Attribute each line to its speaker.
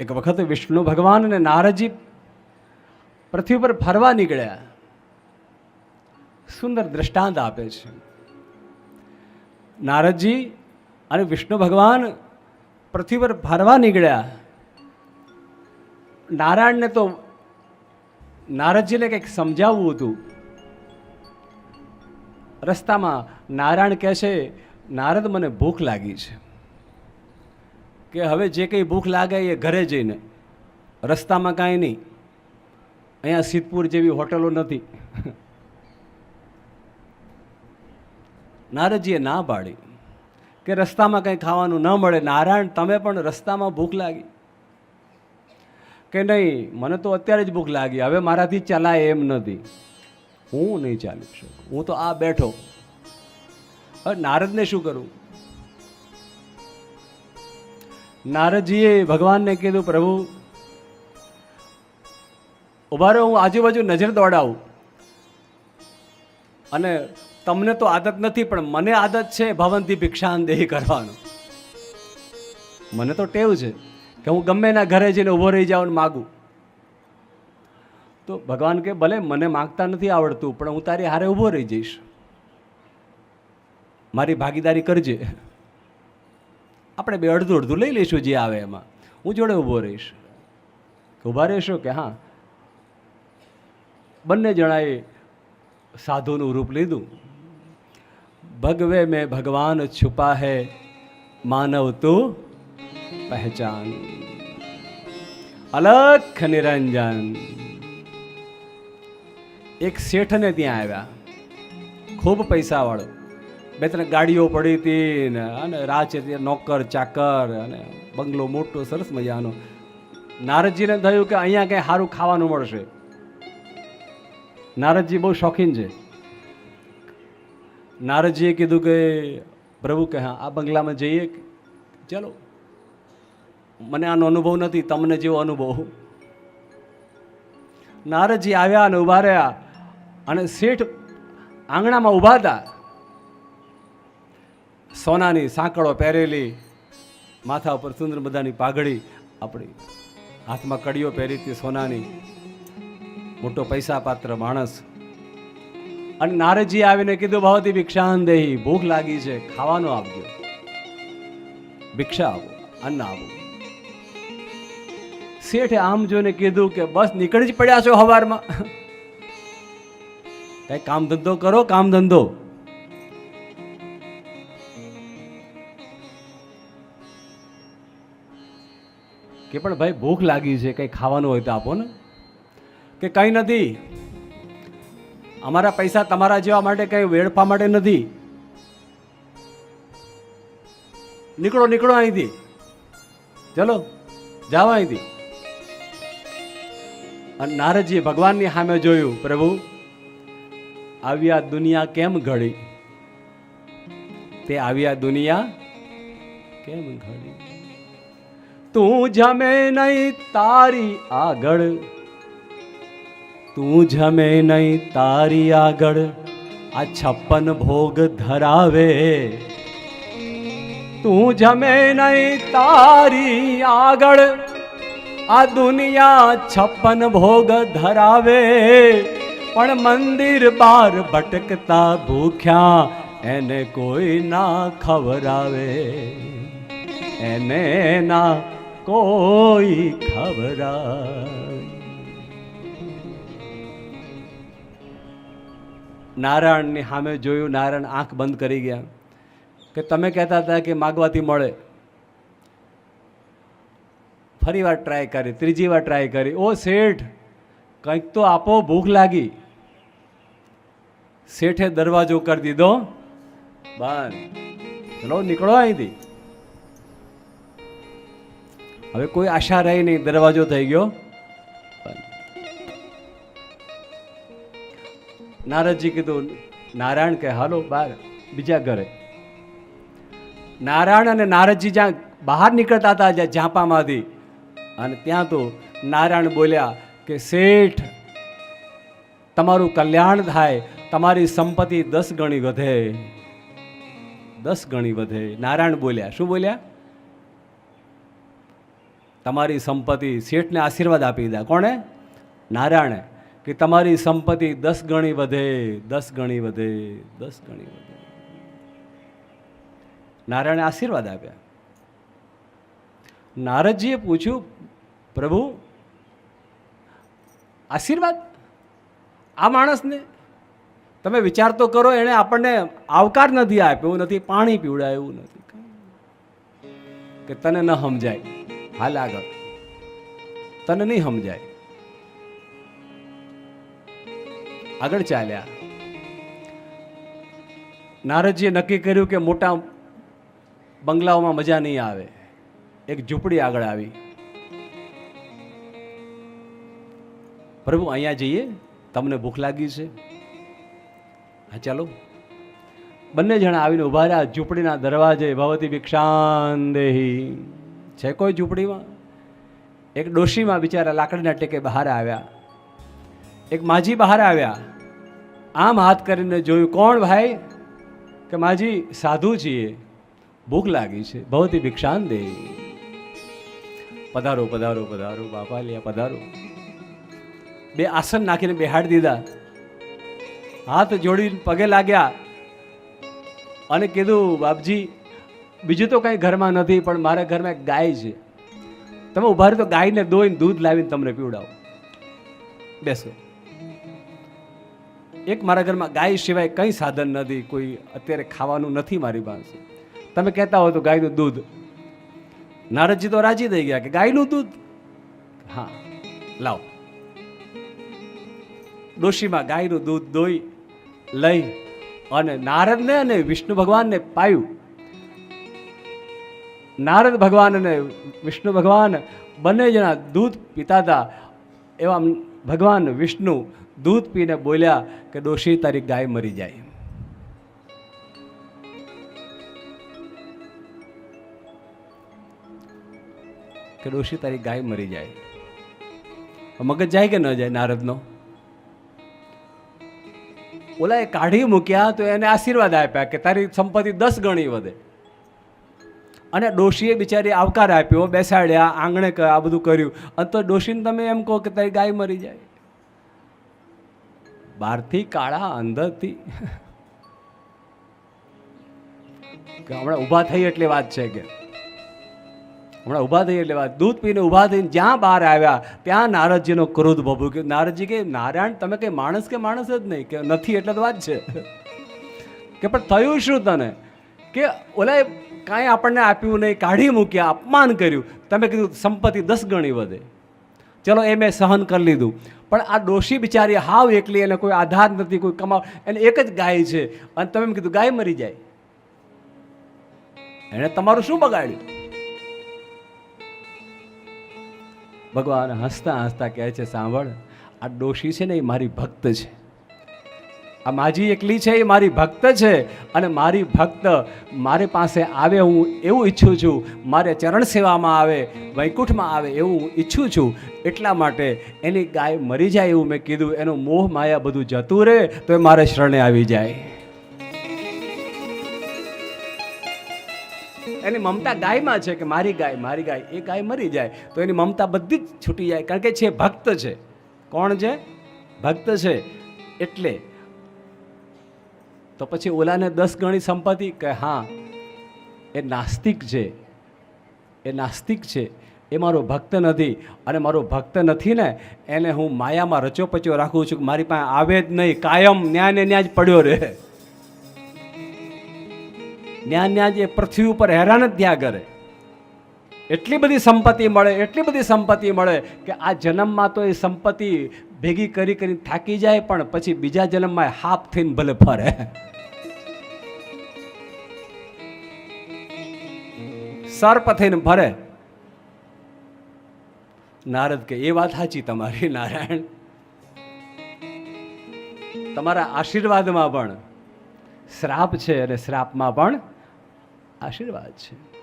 Speaker 1: એક વખત વિષ્ણુ ભગવાન અને નારદજી પૃથ્વી પર ફરવા નીકળ્યા. સુંદર દ્રષ્ટાંત આપે છે. નારદજી અને વિષ્ણુ ભગવાન પૃથ્વી પર ફરવા નીકળ્યા. નારાયણને તો નારદજીને કંઈક સમજાવવું હતું. રસ્તામાં નારાયણ કહે છે, નારદ, મને ભૂખ લાગી છે. કે હવે જે કંઈ ભૂખ લાગે એ ઘરે જઈને. રસ્તામાં કાંઈ નહીં. અહીંયા સિદ્ધપુર જેવી હોટલો નથી. નારદજીએ ના પાડી કે રસ્તામાં કંઈ ખાવાનું ન મળે. નારાયણ, તમે પણ રસ્તામાં ભૂખ લાગી. કે નહીં, મને તો અત્યારે જ ભૂખ લાગી. હવે મારાથી ચલાય એમ નથી. હું નહીં ચાલી શકું. હું તો આ બેઠો. હવે નારદને શું કરું? નારદજીએ ભગવાનને કીધું, પ્રભુ ઊભા રહો હું આજુબાજુ નજર દોડાવું. અને તમને તો આદત નથી, પણ મને આદત છે ભવંતી ભિક્ષાંદેહી કરવાનું. મને તો ટેવ છે કે હું ગમે એના ઘરે જઈને ઊભો રહી જાઉં માગું. તો ભગવાન કે, ભલે, મને માગતા નથી આવડતું, પણ હું તારી હારે ઊભો રહી જઈશ. મારી ભાગીદારી કરજે. આપણે બે અડધું અડધું લઈ લઈશું જે આવે એમાં. હું જોડે ઊભો રહીશ. ઊભા રહેશો કે હા? બંને જણાએ સાધુનું રૂપ લીધું. ભગવે મેં ભગવાન છુપા હૈ, માનવ તું પહેચાન. અલખ નિરંજન. એક શેઠને ત્યાં આવ્યા. ખૂબ પૈસાવાળો. બે ત્રણ ગાડીઓ પડી હતી ને, અને રાહ છે નોકર, ચાકર અને બંગલો મોટો, સરસ મજાનો. નારદજીને થયું કે અહીંયા કંઈ સારું ખાવાનું મળશે. નારદજી બહુ શોખીન છે. નારદજીએ કીધું કે, પ્રભુ કે હા, આ બંગલામાં જઈએ. ચલો. મને આનો અનુભવ નથી, તમને જેવો અનુભવ. નારદજી આવ્યા અને ઊભા રહ્યા અને શેઠ આંગણામાં ઊભા હતા. સોનાની સાંકળો પહેરેલી, માથા ઉપર સુંદર બધાની પાઘડી આપણી હાથમાં કડીઓ પહેરી હતી સોનાની. મોટો પૈસા પાત્ર માણસ. અને નારદજી આવીને કીધું, ભવતી ભિક્ષાન દેહી ભૂખ લાગી છે, ખાવાનું આપજો ભિક્ષા આપો અન્ન આપો શેઠે આમ જોઈને કીધું કે, બસ, નીકળી જ પડ્યા છો હવારમાં. કઈ કામ ધંધો કરો, કામ ધંધો. કે પણ ભાઈ ભૂખ લાગી છે, કંઈ ખાવાનું હોય તો આપો ને. કે કંઈ નથી. અમારા પૈસા તમારા જેવા માટે કંઈ વેડફા માટે નથી. નીકળો નીકળો અહીંથી. ચલો, જાઓ અહીંથી. અને નારદજીએ ભગવાનની સામે જોયું, પ્રભુ, આવી આ દુનિયા કેમ ઘડી? તે આવી આ દુનિયા કેમ ઘડી? તું જમે નહીં તારી આગળ. તું જમે નહીં તારી આગળ. આ છપ્પન ભોગ ધરાવે. તું જમે નહીં તારી આગળ. આ દુનિયા છપ્પન ભોગ ધરાવે. પણ મંદિર બાર ભટકતા ભૂખ્યા, એને કોઈ ના ખવરાવે એને ના કોઈ ખબરા નારાયણની સામે જોયું, નારાયણ આંખ બંધ કરી ગયા કે તમે કહેતા હતા કે માગવાથી મળે. ફરી વાર ટ્રાય કરી, ત્રીજી વાર ટ્રાય કરી. ઓ શેઠ, કંઈક તો આપો, ભૂખ લાગી. શેઠે દરવાજો કરી દીધો. બંધ ચલો નીકળો અહીંથી. હવે કોઈ આશા રહી નહીં, દરવાજો થઈ ગયો. નારદજી કીધું, નારાયણ કે હાલો, બહાર, બીજા ઘરે. નારાયણ અને નારદજી જ્યાં બહાર નીકળતા હતા, જ્યાં ઝાંપામાંથી, અને ત્યાં તો નારાયણ બોલ્યા કે, શેઠ, તમારું કલ્યાણ થાય, તમારી સંપત્તિ દસ ગણી વધે, દસ ગણી વધે. નારાયણ બોલ્યા, શું બોલ્યા? તમારી સંપત્તિ શેઠને આશીર્વાદ આપી દીધા. કોણે? નારાયણે. કે તમારી સંપત્તિ દસ ગણી વધે, દસ ગણી વધે, દસ ગણી વધે. નારાયણે આશીર્વાદ આપ્યા. નારદજીએ પૂછ્યું, પ્રભુ, આશીર્વાદ? આ માણસને? તમે વિચાર તો કરો, એણે આપણને આવકાર નથી આપ્યો, એવું નથી, પાણી પીવડાયું નથી. કે તને ન સમજાય. હાલ આગળ તને નહીં સમજાય. આગળ ચાલ્યા. નારદજીએ નક્કી કર્યું કે મોટા બંગલાઓમાં મજા નહીં આવે. એક ઝૂંપડી આગળ આવી. પ્રભુ, અહીંયા જઈએ. તમને ભૂખ લાગી છે? હા, ચાલો. બંને જણા આવીને ઊભા રહ્યા ઝૂંપડીના દરવાજે. ભવતી ભિક્ષાન દેહી છે કોઈ ઝૂંપડીમાં? એક ડોશીમાં બિચારા લાકડીના ટેકે બહાર આવ્યા. એક માજી બહાર આવ્યા. આમ હાથ કરીને જોયું, કોણ ભાઈ? કે, માજી સાધુ છીએ. ભૂખ લાગી છે. ભવતી ભિક્ષાન દે. પધારો પધારો પધારો બાપા લ્યા પધારો. બે આસન નાખીને બેહાડી દીધા. હાથ જોડી પગે લાગ્યા અને કીધું, બાપજી બીજું તો કંઈ ઘરમાં નથી, પણ મારા ઘરમાં એક ગાય છે. તમે ઊભા તો ગાયને દોઈને દૂધ લાવીને તમને પીવડાવો. બેસો. એક મારા ઘરમાં ગાય સિવાય કંઈ સાધન નથી, કોઈ અત્યારે ખાવાનું નથી મારી પાસે. તમે કહેતા હો તો ગાયનું દૂધ. નારદજી તો રાજી થઈ ગયા કે ગાયનું દૂધ. હા, લાવો. ડોશીમાં ગાયનું દૂધ દોઈ, લઈ અને નારદને અને વિષ્ણુ ભગવાનને પાયું. નારદ ભગવાન અને વિષ્ણુ ભગવાન બંને જણા દૂધ પીતા હતા. એવા ભગવાન, વિષ્ણુ દૂધ પીને બોલ્યા કે ડોશી, તારી ગાય મરી જાય. કે ડોશી, તારી ગાય મરી જાય. મગજ જાય કે ન જાય નારદનો? ઓલા એ કાઢી મૂક્યા તો એને આશીર્વાદ આપ્યા કે તારી સંપત્તિ દસ ગણી વધે. અને ડોશીએ બિચારી આવકાર આપ્યો, બેસાડ્યા, આંગણે આ બધું કર્યું. અને તો ડોશીને તમે એમ કહો કે તારી ગાય મરી જાય. બહારથી કાળા, અંદરથી. હમણાં ઊભા થઈ એટલી વાત છે કે. હમણાં ઊભા થઈ એટલે વાત. દૂધ પીને ઊભા થઈને જ્યાં બહાર આવ્યા, ત્યાં નારદજીનો ક્રોધ ભભૂ કે નારદજી કે, નારાયણ, તમે કંઈ માણસ કે માણસ જ નહીં, કે નથી? એટલે તો વાત છે. કે પણ થયું શું તને? કે ઓલાએ કાંઈ આપણને આપ્યું નહીં, કાઢી મૂક્યા, અપમાન કર્યું. તમે કીધું, સંપત્તિ દસ ગણી વધે. ચલો, એ મેં સહન કરી લીધું. પણ આ ડોશી બિચારી હાવ એકલી એને કોઈ આધાર નથી, કોઈ કમાવ. એને એક જ ગાય છે. અને તમે એમ કીધું, ગાય મરી જાય. એણે તમારું શું બગાડ્યું? ભગવાન હસતા હસતા કહે છે, સાંભળ, આ ડોશી છે ને એ મારી ભક્ત છે. આ માજી એકલી છે, એ મારી ભક્ત છે અને મારી ભક્ત મારી પાસે આવે હું એવું ઈચ્છું છું, મારે ચરણ સેવામાં આવે, વૈકુંઠમાં આવે એવું હું ઈચ્છું છું. એટલા માટે એની ગાય મરી જાય એવું મેં કીધું, એનું મોહ માયા બધું જતું રહે તો એ મારે શરણે આવી જાય. એની મમતા ગાયમાં છે કે મારી ગાય મારી ગાય, એ ગાય મરી જાય તો એની મમતા બધી જ છૂટી જાય કારણ કે છે ભક્ત છે. કોણ છે? ભક્ત છે. એટલે તો પછી ઓલાને દસ ગણી સંપત્તિ કે હા, એ નાસ્તિક છે, એ નાસ્તિક છે, એ મારો ભક્ત નથી અને મારો ભક્ત નથી ને, એને હું માયામાં રચોપચો રાખું છું કે મારી પાસે આવે જ નહીં, કાયમ ન્યા ને ન્યા જ પડ્યો રહે. ન્યા ન્યા જ એ પૃથ્વી ઉપર હેરાન જ થયા કરે. એટલી બધી સંપત્તિ મળે, એટલી બધી સંપત્તિ મળે કે આ જન્મમાં તો એ સંપત્તિ ભેગી કરી કરી થાકી જાય પણ પછી બીજા જન્મમાં હાફ થઈને ભલે ફરે. સર્પ થઈને ફરે. નારદ કે, એ વાત સાચી તમારી, નારાયણ. તમારા આશીર્વાદમાં પણ શ્રાપ છે અને શ્રાપમાં પણ આશીર્વાદ છે.